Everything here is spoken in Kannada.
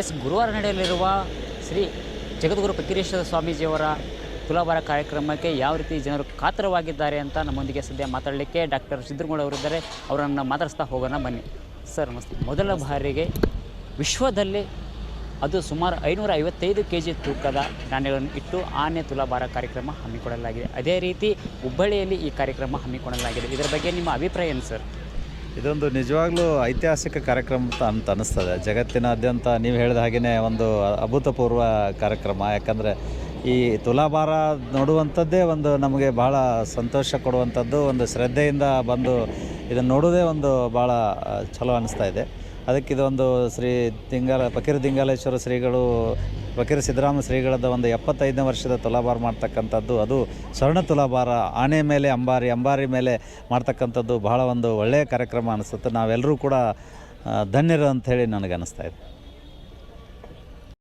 ಎಸ್, ಗುರುವಾರ ನಡೆಯಲಿರುವ ಶ್ರೀ ಜಗದ್ಗುರು ಫಕೀರೇಶ್ವರ ಸ್ವಾಮೀಜಿಯವರ ತುಲಾಭಾರ ಕಾರ್ಯಕ್ರಮಕ್ಕೆ ಯಾವ ರೀತಿ ಜನರು ಕಾತರವಾಗಿದ್ದಾರೆ ಅಂತ ನಮ್ಮೊಂದಿಗೆ ಸದ್ಯ ಮಾತಾಡಲಿಕ್ಕೆ ಡಾಕ್ಟರ್ ಸಿದ್ದರಗೌಡ ಅವರಿದ್ದಾರೆ. ಅವರನ್ನು ಮಾತಾಡಿಸ್ತಾ ಹೋಗೋಣ, ಬನ್ನಿ. ಸರ್, ನಮಸ್ತೆ. ಮೊದಲ ಬಾರಿಗೆ ವಿಶ್ವದಲ್ಲಿ ಅದು ಸುಮಾರು ಐನೂರ ಐವತ್ತೈದು ಕೆ ಜಿ ತೂಕದ ನಾಣ್ಯಗಳನ್ನು ಇಟ್ಟು ಆನೆ ತುಲಾಭಾರ ಕಾರ್ಯಕ್ರಮ ಹಮ್ಮಿಕೊಳ್ಳಲಾಗಿದೆ. ಅದೇ ರೀತಿ, ಹುಬ್ಬಳ್ಳಿಯಲ್ಲಿ ಈ ಕಾರ್ಯಕ್ರಮ ಹಮ್ಮಿಕೊಳ್ಳಲಾಗಿದೆ. ಇದರ ಬಗ್ಗೆ ನಿಮ್ಮ ಅಭಿಪ್ರಾಯ ಏನು, ಸರ್? ಇದೊಂದು ನಿಜವಾಗ್ಲೂ ಐತಿಹಾಸಿಕ ಕಾರ್ಯಕ್ರಮ ಅಂತ ಅನ್ನಿಸ್ತದೆ ಜಗತ್ತಿನಾದ್ಯಂತ ನೀವು ಹೇಳಿದ ಹಾಗೆಯೇ ಒಂದು ಅಭೂತಪೂರ್ವ ಕಾರ್ಯಕ್ರಮ. ಯಾಕಂದರೆ ಈ ತುಲಾಭಾರ ನೋಡುವಂಥದ್ದೇ ಒಂದು ನಮಗೆ ಭಾಳ ಸಂತೋಷ ಕೊಡುವಂಥದ್ದು, ಒಂದು ಶ್ರದ್ಧೆಯಿಂದ ಬಂದು ಇದನ್ನು ನೋಡೋದೇ ಒಂದು ಭಾಳ ಚಲೋ ಅನ್ನಿಸ್ತಾ ಇದೆ. ಅದಕ್ಕೆ ಇದೊಂದು ಶ್ರೀ ತಿಂಗಾಲ, ಫಕೀರ್ ದಿಂಗಾಲೇಶ್ವರ ಶ್ರೀಗಳು, ಫಕೀರ್ ಸಿದ್ದರಾಮ ಶ್ರೀಗಳದ ಒಂದು ಎಪ್ಪತ್ತೈದನೇ ವರ್ಷದ ತುಲಾಭಾರ ಮಾಡ್ತಕ್ಕಂಥದ್ದು. ಅದು ಸ್ವರ್ಣ ತುಲಾಭಾರ, ಆನೆ ಮೇಲೆ ಅಂಬಾರಿ ಅಂಬಾರಿ ಮೇಲೆ ಮಾಡ್ತಕ್ಕಂಥದ್ದು ಬಹಳ ಒಂದು ಒಳ್ಳೆಯ ಕಾರ್ಯಕ್ರಮ ಅನಿಸುತ್ತೆ. ನಾವೆಲ್ಲರೂ ಕೂಡ ಧನ್ಯರು ಅಂಥೇಳಿ ನನಗೆ ಅನ್ನಿಸ್ತಾ ಇದೆ.